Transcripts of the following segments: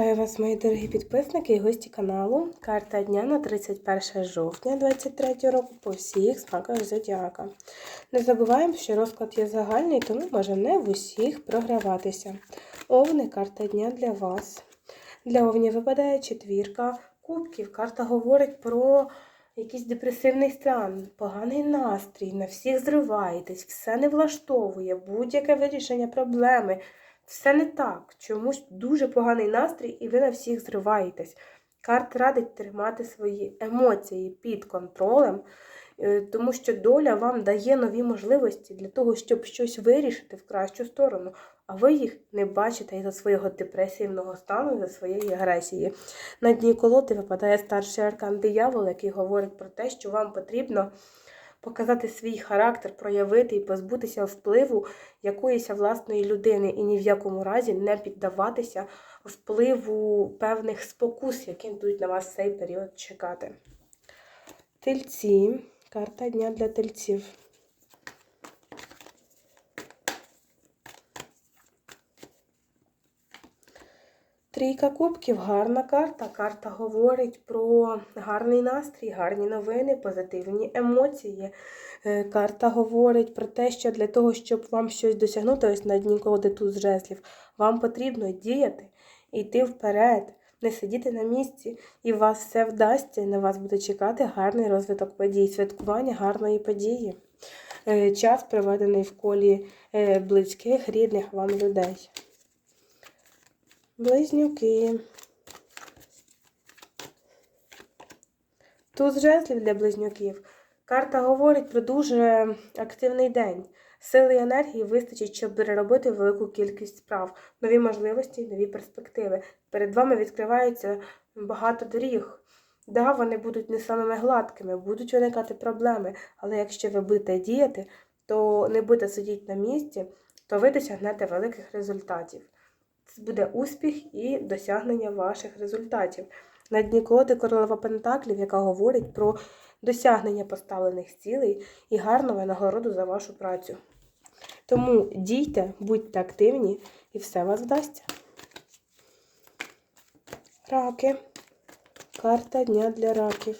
Вітаю вас, мої дорогі підписники і гості каналу. Карта дня на 31 жовтня 2023 року по всіх знаках Зодіака. Не забуваємо, що розклад є загальний, тому може не в усіх програватися. Овни карта дня для вас. Для овнів випадає четвірка кубків. Карта говорить про якийсь депресивний стан, поганий настрій, на всіх зриваєтесь, все не влаштовує, будь-яке вирішення проблеми. Все не так. Чомусь дуже поганий настрій, і ви на всіх зриваєтесь. Карт радить тримати свої емоції під контролем, е, тому що доля вам дає нові можливості для того, щоб щось вирішити в кращу сторону, а ви їх не бачите із-за свого депресивного стану, із-за своєї агресії. На дні колоди випадає старший аркан диявол, який говорить про те, що вам потрібно показати свій характер, проявити і позбутися впливу якоїсь власної людини, і ні в якому разі не піддаватися впливу певних спокус, які будуть на вас цей період чекати. Тельці. Карта дня для тельців. Трійка кубків гарна карта. Карта говорить про гарний настрій, гарні новини, позитивні емоції. Е, Карта говорить про те, що для того, щоб вам щось досягнути, ось на дні колоди туз жезлів, вам потрібно діяти, йти вперед, не сидіти на місці, і вас все вдасться, і на вас буде чекати гарний розвиток подій, святкування гарної події. Е, Час проведений в колі е, близьких, рідних вам людей. Близнюки. Туз жезлів для близнюків. Карта говорить про дуже активний день. Сили і енергії вистачить, щоб переробити велику кількість справ, нові можливості, нові перспективи. Перед вами відкривається багато доріг. Да, вони будуть не самими гладкими, будуть виникати проблеми, але якщо ви будете діяти, то не будете сидіти на місці, то ви досягнете великих результатів. Це буде успіх і досягнення ваших результатів. На дні колоди королева Пентаклів, яка говорить про досягнення поставлених цілей і гарну винагороду за вашу працю. Тому дійте, будьте активні і все вас вдасться. Раки. Карта дня для раків.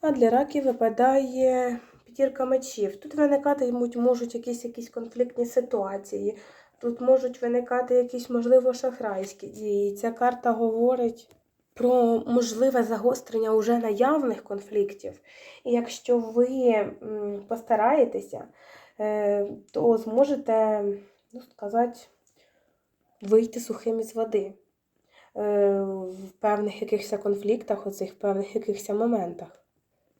А для раків випадає п'ятірка мечів. Тут виникати можуть якісь якісь конфліктні ситуації. Тут можуть виникати якісь, можливо, шахрайські дії. Ця карта говорить про можливе загострення уже наявних конфліктів. І якщо ви постараєтеся, е, то зможете, ну, сказати, вийти сухим із води е, в певних якихось конфліктах, у цих певних якихось моментах.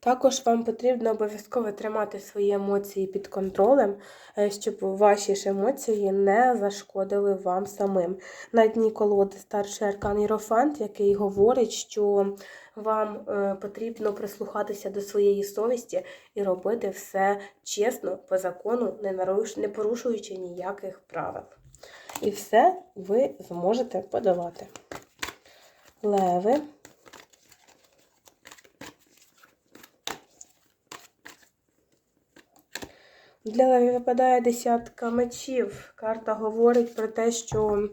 Також вам потрібно обов'язково тримати свої емоції під контролем, е, щоб ваші ж емоції не зашкодили вам самим. На дні колоди старший аркан Єрофант, який говорить, що вам е, потрібно прислухатися до своєї совісті і робити все чесно, по закону, не порушуючи ніяких правил. І все ви зможете подолати. Леви. Для Леві випадає десятка мечів. Карта говорить про те, що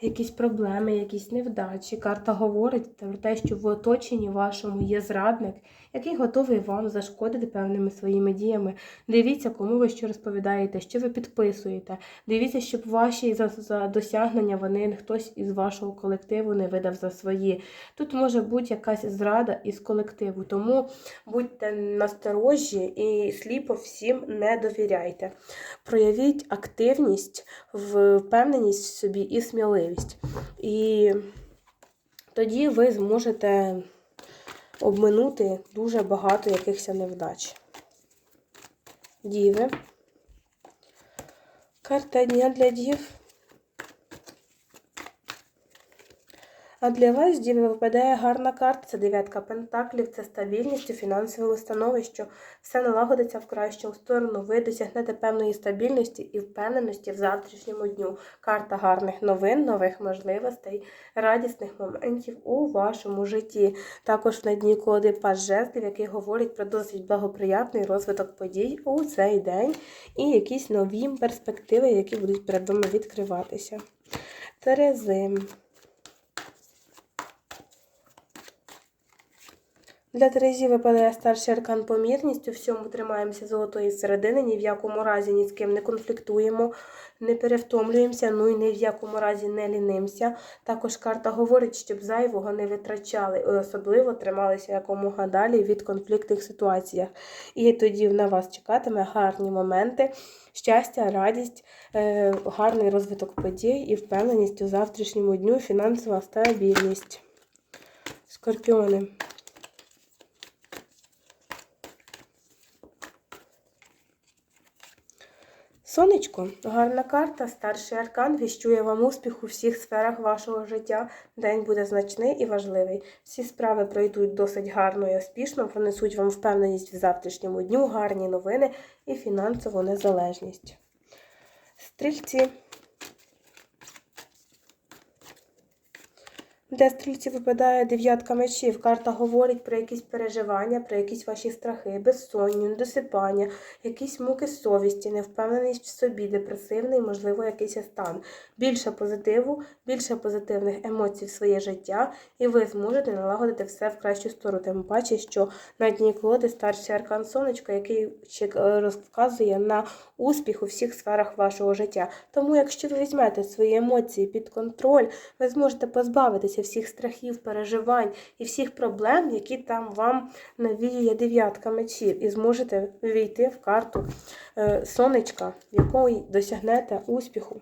якісь проблеми, якісь невдачі. Карта говорить про те, що в оточенні вашому є зрадник, який готовий вам зашкодити певними своїми діями. Дивіться, кому ви що розповідаєте, що ви підписуєте. Дивіться, щоб ваші за, досягнення вони хтось із вашого колективу не видав за свої. Тут може бути якась зрада із колективу, тому будьте насторожі і сліпо всім не довіряйте. Проявіть активність, впевненість в собі і сміливість. І тоді ви зможете обминути дуже багато якихось невдач. Діви. Карта дня для дів. А для вас діви випадає гарна карта. Це дев'ятка пентаклів, це стабільність у фінансовому становищі. Все налагодиться в кращу сторону. Ви досягнете певної стабільності і впевненості в завтрашньому дню. Карта гарних новин, нових можливостей, радісних моментів у вашому житті. Також на дні колоди паж жезлів, який говорить про досить благоприятний розвиток подій у цей день і якісь нові перспективи, які будуть перед вами відкриватися. Терези. Для Терезі випадає старший аркан помірність, у всьому тримаємося золотої середини, ні в якому разі ні з ким не конфліктуємо, не перевтомлюємося, ну і ні в якому разі не лінимося. Також карта говорить, щоб зайвого не витрачали, і особливо трималися якомога далі від конфліктних ситуаціях. І тоді на вас чекатиме гарні моменти, щастя, радість, е, гарний розвиток подій і впевненість у завтрашньому дню, фінансова стабільність. Скорпіони. Сонечко, гарна карта, старший аркан віщує вам успіх у всіх сферах вашого життя. День буде значний і важливий. Всі справи пройдуть досить гарно і успішно, принесуть вам впевненість в завтрашньому дню, гарні новини і фінансову незалежність. Стрільці. Де стрільці випадає дев'ятка мечів. Карта говорить про якісь переживання, про якісь ваші страхи, безсонні, недосипання, якісь муки совісті, невпевненість в собі, депресивний, можливо, якийсь стан. Більше позитиву, більше позитивних емоцій в своє життя, і ви зможете налагодити все в кращу сторону. Тим паче, що на дні колоди старший аркан сонечко, який е, розказує на успіх у всіх сферах вашого життя. Тому, якщо ви візьмете свої емоції під контроль, ви зможете позбавитися всіх страхів, переживань і всіх проблем, які там вам навіює дев'ятка мечів, і зможете війти в карту е, сонечка, в якої досягнете успіху.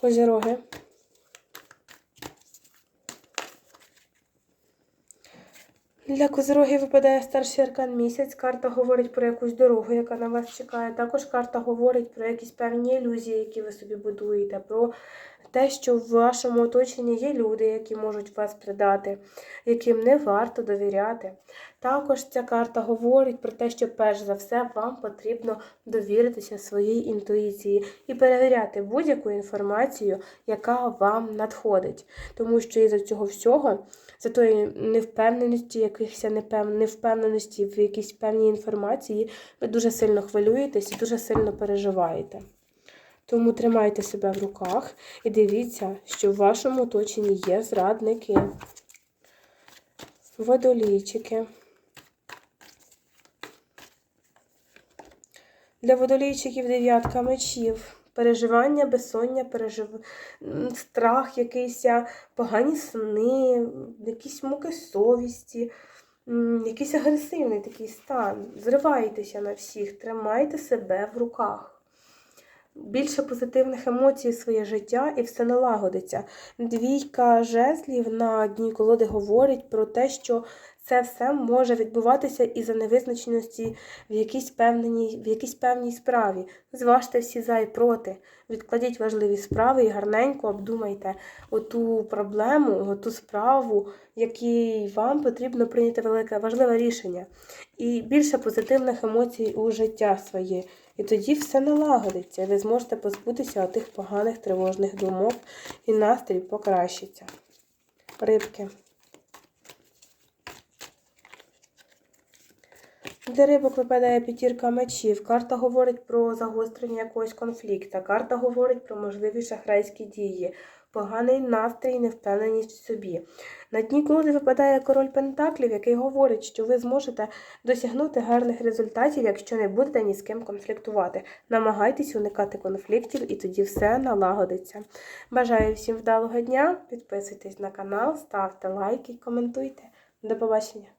Козіроги. Для козирогів випадає старший аркан місяць. Карта говорить про якусь дорогу, яка на вас чекає. Також карта говорить про якісь певні ілюзії, які ви собі будуєте, про те, що в вашому оточенні є люди, які можуть вас придати, яким не варто довіряти. Також ця карта говорить про те, що перш за все вам потрібно довіритися своїй інтуїції і перевіряти будь-яку інформацію, яка вам надходить. Тому що із-за цього всього, за тої невпевненості, якихось невпевненості в якійсь певній інформації, ви дуже сильно хвилюєтесь і дуже сильно переживаєте. Тому тримайте себе в руках і дивіться, що в вашому оточенні є зрадники, водолійчики. Для водолійчиків дев'ятка мечів. Переживання, безсоння, пережив... страх, якийсь, погані сни, якісь муки совісті, якийсь агресивний такий стан. Зривайтеся на всіх, тримайте себе в руках більше позитивних емоцій у своє життя і все налагодиться. Двійка жезлів на дні колоди говорить про те, що це все може відбуватися із за невизначеності в якійсь певній, в якійсь певній справі. Зважте всі за і проти. Відкладіть важливі справи і гарненько обдумайте оту проблему, оту справу, якій вам потрібно прийняти велике важливе рішення. І більше позитивних емоцій у життя своє. І тоді все налагодиться, і ви зможете позбутися тих поганих тривожних думок, і настрій покращиться. Рибки. Для рибок випадає п'ятірка мечів. Карта говорить про загострення якогось конфлікту. Карта говорить про можливі шахрайські дії, поганий настрій, невпевненість в собі. На дні колоди випадає король Пентаклів, який говорить, що ви зможете досягнути гарних результатів, якщо не будете ні з ким конфліктувати. Намагайтесь уникати конфліктів і тоді все налагодиться. Бажаю всім вдалого дня! Підписуйтесь на канал, ставте лайки, коментуйте. До побачення!